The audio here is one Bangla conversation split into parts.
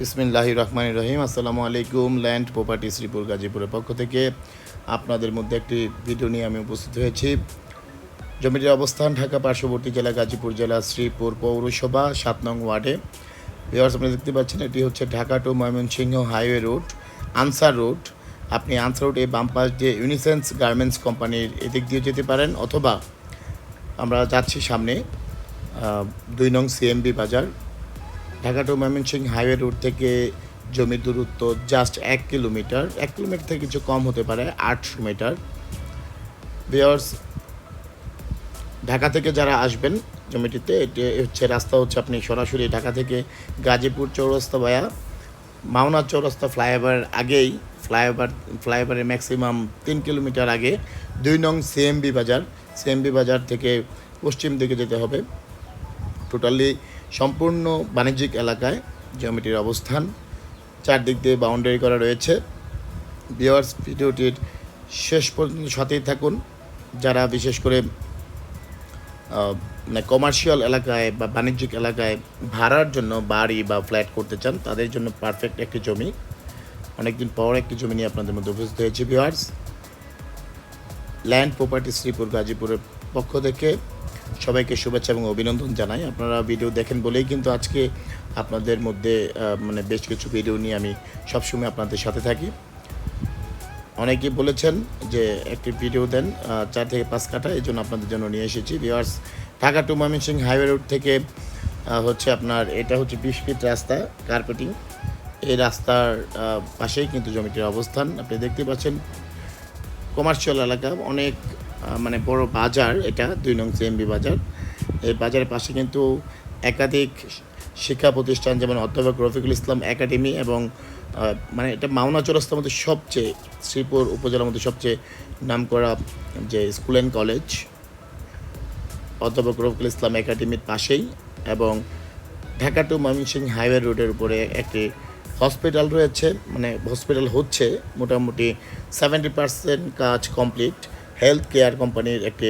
বিসমিল্লাহ রহমান রহিম। আসসালামু আলাইকুম ল্যান্ড প্রপার্টি শ্রীপুর গাজীপুরের পক্ষ থেকে আপনাদের মধ্যে একটি ভিডিও নিয়ে আমি উপস্থিত হয়েছি। জমিটির অবস্থান ঢাকা পার্শ্ববর্তী জেলা গাজীপুর জেলা শ্রীপুর পৌরসভা, সাত নং ওয়ার্ডে। ভিওয়ার্স আপনি দেখতে পাচ্ছেন, এটি হচ্ছে Dhaka to Mymensingh highway road Ansar road আপনি আনসার রোড এই বাম পাশ দিয়ে ইউনিসেন্স গার্মেন্টস কোম্পানির এদিক দিয়ে যেতে পারেন অথবা আমরা যাচ্ছি সামনে দুই নং সিএমবি বাজার। Dhaka to Mymensingh highway road থেকে জমির দূরত্ব জাস্ট এক কিলোমিটার। এক কিলোমিটার থেকে কিছু কম হতে পারে, আটশো মিটার। বিয়ার্স ঢাকা থেকে যারা আসবেন জমিটিতে, এটি হচ্ছে রাস্তা হচ্ছে আপনি সরাসরি ঢাকা থেকে গাজীপুর চৌরাস্তা বায়া মাওনা চৌরাস্তা ফ্লাইওভার আগেই, ফ্লাইওভার ফ্লাইওভারের ম্যাক্সিমাম তিন কিলোমিটার আগে দুই নং সিএমবি বাজার। সিএমবি বাজার থেকে পশ্চিম দিকে যেতে হবে। টোটালি সম্পূর্ণ বাণিজ্যিক এলাকায় জমিটির অবস্থান। চারদিক দিয়ে বাউন্ডারি করা রয়েছে। বিয়ার্স ভিডিওটির শেষ পর্যন্ত সাথেই থাকুন। যারা বিশেষ করে মানে কমার্শিয়াল এলাকায় বা বাণিজ্যিক এলাকায় ভাড়ার জন্য বাড়ি বা ফ্ল্যাট করতে চান, তাদের জন্য পারফেক্ট একটি জমি। অনেকদিন পর একটি জমি নিয়ে আপনাদের মধ্যে উপস্থিত হয়েছে বিহার্স ল্যান্ড প্রপার্টি শ্রীপুর, গাজীপুরের পক্ষ থেকে সবাইকে শুভেচ্ছা এবং অভিনন্দন জানাই। আপনারা ভিডিও দেখেন বলেই কিন্তু আজকে আপনাদের মধ্যে মানে বেশ কিছু ভিডিও নিয়ে আমি সবসময় আপনাদের সাথে থাকি। অনেকেই বলেছেন যে একটি ভিডিও দেন চার থেকে পাঁচ কাটা এই জন্য আপনাদের জন্য নিয়ে এসেছি। Viewers Dhaka to Mymensingh highway road থেকে হচ্ছে আপনার, এটা হচ্ছে বিশ ফিট রাস্তা কার্পেটিং এই রাস্তার পাশেই কিন্তু জমিটির অবস্থান। আপনি দেখতে পাচ্ছেন কমার্শিয়াল এলাকা, অনেক মানে বড় বাজার এটা, দুই নং সিএমবি বাজার। এই বাজারের পাশে কিন্তু একাধিক শিক্ষা প্রতিষ্ঠান, যেমন অধ্যাপক রফিকুল ইসলাম একাডেমি এবং মানে এটা মাওনা চৌরাস্তার মধ্যে সবচেয়ে, শ্রীপুর উপজেলার মধ্যে সবচেয়ে নামকরা যে স্কুল অ্যান্ড কলেজ অধ্যাপক রফিকুল ইসলাম একাডেমির পাশেই এবং ঢাকা টু ময়মনসিংহ হাইওয়ে রোডের উপরে একটি হসপিটাল রয়েছে মানে হসপিটাল হচ্ছে, মোটামুটি সেভেন্টি পার্সেন্ট কাজ কমপ্লিট হেলথ কেয়ার কোম্পানির একটি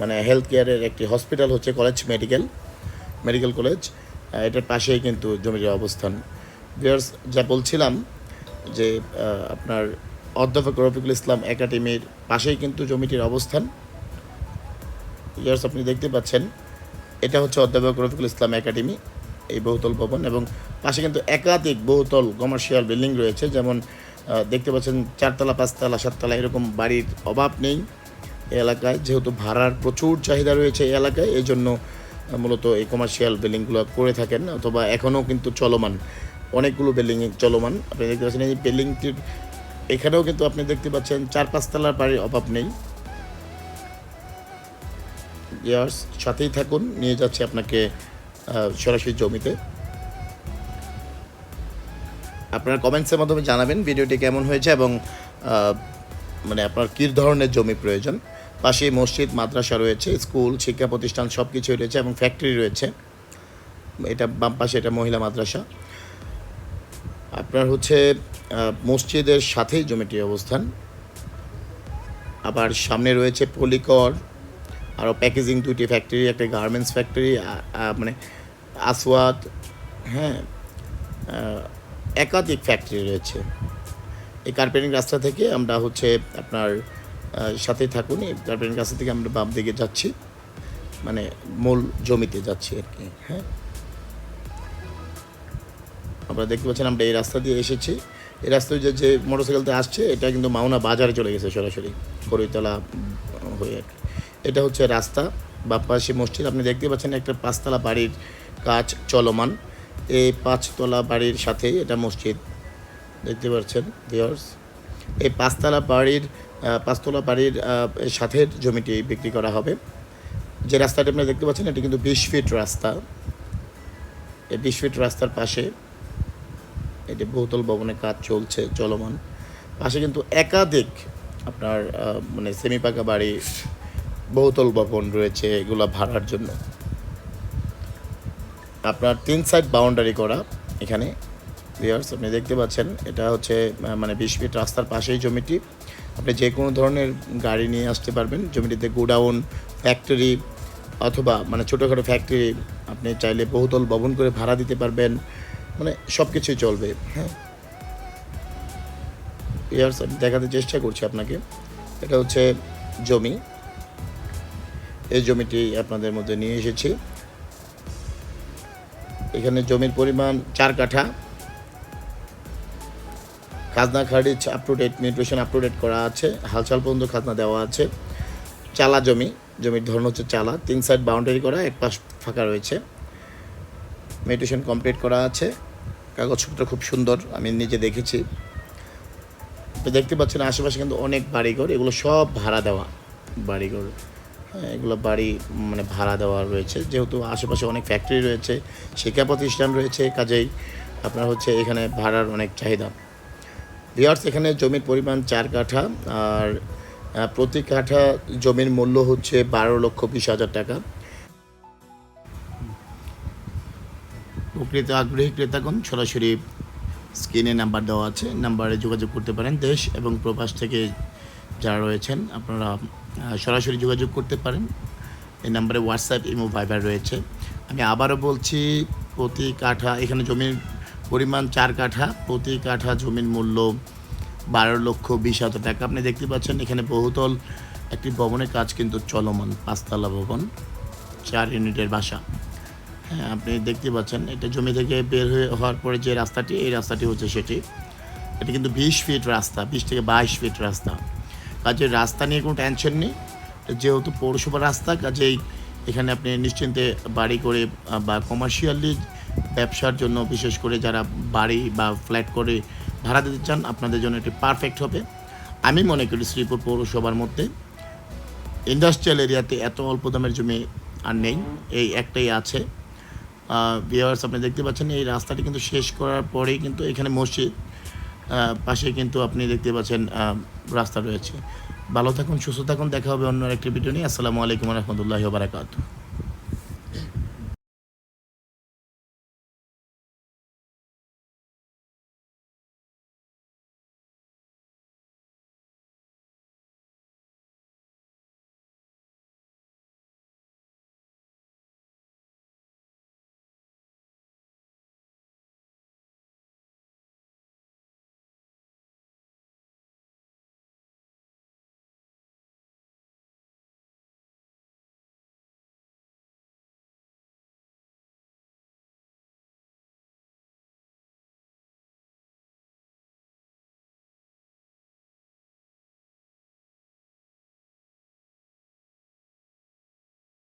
মানে হেলথ কেয়ারের একটি হসপিটাল হচ্ছে কলেজ মেডিকেল মেডিকেল কলেজ এটার পাশেই কিন্তু জমির অবস্থান। ভিউয়ার্স যা বলছিলাম যে আপনার অধ্যাপক রফিকুল ইসলাম একাডেমির পাশেই কিন্তু জমিটির অবস্থান। ইয়ার্স আপনি দেখতে পাচ্ছেন, এটা হচ্ছে অধ্যাপক রফিকুল ইসলাম একাডেমি, এই বহুতল ভবন এবং পাশে কিন্তু একাধিক বহুতল কমার্শিয়াল বিল্ডিং রয়েছে। যেমন দেখতে পাচ্ছেন, চারতলা, পাঁচতলা, সাততলা, এরকম বাড়ির অভাব নেই। এলাকায়, যেহেতু ভাড়ার প্রচুর চাহিদা রয়েছে এই এলাকায়, এই জন্য মূলত এই কমার্শিয়াল বিল্ডিংগুলো করে থাকেন, অথবা এখনও কিন্তু চলমান, অনেকগুলো বিল্ডিং চলমান। আপনি দেখতে পাচ্ছেন এই বিল্ডিংটির এখানেও কিন্তু আপনি দেখতে পাচ্ছেন চার পাঁচতলার বাড়ির অভাব নেই। ইয়ার্স, সাথেই থাকুন, নিয়ে যাচ্ছে আপনাকে সরাসরি জমিতে। আপনার কমেন্টসের মাধ্যমে জানাবেন ভিডিওটি কেমন হয়েছে এবং মানে আপনার কী ধরনের জমি প্রয়োজন। পাশে মসজিদ, মাদ্রাসা রয়েছে, স্কুল, শিক্ষা প্রতিষ্ঠান সব কিছুই রয়েছে এবং ফ্যাক্টরি রয়েছে। এটা বাম পাশে এটা মহিলা মাদ্রাসা। আপনার হচ্ছে মসজিদের সাথেই জমিটির অবস্থান। আবার সামনে রয়েছে পলিকর আরও প্যাকেজিং দুটি ফ্যাক্টরি একটা গার্মেন্টস ফ্যাক্টরি মানে আসওয়াদ হ্যাঁ একাধিক ফ্যাক্টরি রয়েছে। এই কার্পেটিং রাস্তা থেকে আমরা হচ্ছে আপনার সাথেই থাকুন। এই কার্পেটিং রাস্তা থেকে আমরা বাম দিকে যাচ্ছি। মানে মূল জমিতে যাচ্ছি আর কি হ্যাঁ। আপনারা দেখতে পাচ্ছেন আমরা এই রাস্তা দিয়ে এসেছি। এই রাস্তায় যে যে মোটরসাইকেলতে আসছে, এটা কিন্তু মাওনা বাজারে চলে গেছে সরাসরি করইতলা হয়ে আর কি। এটা হচ্ছে রাস্তা বা পাশে মসজিদ। আপনি দেখতে পাচ্ছেন একটা পাঁচতলা বাড়ির কাজ চলমান। এই পাঁচতলা বাড়ির সাথেই এটা মসজিদ। দেখতে পাচ্ছেন ভিওর্স এই পাঁচতলা বাড়ির পাঁচতলা বাড়ির সাথে জমিটি বিক্রি করা হবে। যে রাস্তাটি আপনি দেখতে পাচ্ছেন, এটি কিন্তু বিশ ফিট রাস্তা। এই বিশ ফিট রাস্তার পাশে এটি বহুতল ভবনের কাজ চলছে, চলমান। পাশে কিন্তু একাধিক আপনার মানে সেমি পাকা বাড়ি, বহুতল ভবন রয়েছে, এগুলো ভাড়ার জন্য। আপনার তিন সাইড বাউন্ডারি করা এখানে। ভিয়ার্স আপনি দেখতে পাচ্ছেন, এটা হচ্ছে মানে বিশ ফিট রাস্তার পাশেই জমিটি। আপনি যে কোনো ধরনের গাড়ি নিয়ে আসতে পারবেন। জমিটিতে গোডাউন ফ্যাক্টরি অথবা মানে ছোটোখাটো ফ্যাক্টরি আপনি চাইলে বহুতল ভবন করে ভাড়া দিতে পারবেন। মানে সব কিছুই চলবে হ্যাঁ। ইয়ার্স আমি দেখাতে চেষ্টা করছি আপনাকে। এটা হচ্ছে জমি। এই জমিটি আপনাদের মধ্যে নিয়ে এসেছি। এখানে জমির পরিমাণ চার কাঠা। খাজনা খারিজ up to date mutation up to date করা আছে। হালচাল পর্যন্ত খাজনা দেওয়া আছে। চালা জমি, জমির ধরন হচ্ছে চালা। তিন সাইড বাউন্ডারি করা, এক পাশ ফাঁকা রয়েছে। মেডিটেশন কমপ্লিট করা আছে। কাগজপত্র খুব সুন্দর, আমি নিজে দেখেছি। দেখতে পাচ্ছেন আশেপাশে কিন্তু অনেক বাড়িঘর, এগুলো সব ভাড়া দেওয়া। বাড়িঘর হ্যাঁ এগুলো বাড়ি মানে ভাড়া দেওয়া রয়েছে। যেহেতু আশেপাশে অনেক ফ্যাক্টরি রয়েছে শিক্ষা প্রতিষ্ঠান রয়েছে, কাজেই আপনার হচ্ছে এখানে ভাড়ার অনেক চাহিদা। ভিওর্স এখানে জমির পরিমাণ চার কাঠা আর প্রতি কাঠা জমির মূল্য হচ্ছে বারো লক্ষ বিশ হাজার টাকা। প্রকৃত আগ্রহী ক্রেতাগণ, সরাসরি স্ক্রিনে নাম্বার দেওয়া আছে, নাম্বারে যোগাযোগ করতে পারেন দেশ এবং প্রবাস থেকে যারা রয়েছেন, আপনারা সরাসরি যোগাযোগ করতে পারেন। এই নাম্বারে হোয়াটসঅ্যাপ ইমো ভাইবার রয়েছে। আমি আবারও বলছি, প্রতি কাঠা এখানে জমির পরিমাণ চার কাঠা, প্রতি কাঠা জমির মূল্য বারো লক্ষ বিশ হাজার টাকা। আপনি দেখতে পাচ্ছেন এখানে বহুতল একটি ভবনের কাজ কিন্তু চলমান, পাঁচতলা ভবন, চার ইউনিটের বাসা। হ্যাঁ আপনি দেখতে পাচ্ছেন এটা জমি থেকে বের হয়ে হওয়ার পরে যে রাস্তাটি, এই রাস্তাটি হচ্ছে সেটি। এটা কিন্তু বিশ ফিট রাস্তা, বিশ থেকে বাইশ ফিট রাস্তা। কাজে রাস্তা নিয়ে কোনো টেনশন নেই। যেহেতু পৌরসভা রাস্তা, কাজেই এখানে আপনি নিশ্চিন্তে বাড়ি করে বা কমার্শিয়ালি ব্যবসার জন্য, বিশেষ করে যারা বাড়ি বা ফ্ল্যাট করে ভাড়া দিতে চান, আপনাদের জন্য এটি পারফেক্ট হবে। আমি মনে করি শ্রীপুর পৌরসভার মধ্যে ইন্ডাস্ট্রিয়াল এরিয়াতে এত অল্প দামের জমি আর নেই। এই একটাই আছে। ভিওয়ার্স আপনি দেখতে পাচ্ছেন, এই রাস্তাটি কিন্তু শেষ করার পরেই কিন্তু এখানে মসজিদ পাশে কিন্তু আপনি দেখতে পাচ্ছেন রাস্তা রয়েছে। ভালো থাকুন, সুস্থ থাকুন, দেখা হবে অন্য একটি ভিডিও নিয়ে। আসসালামু আলাইকুম রহমতুল্লাহ বারাকাতু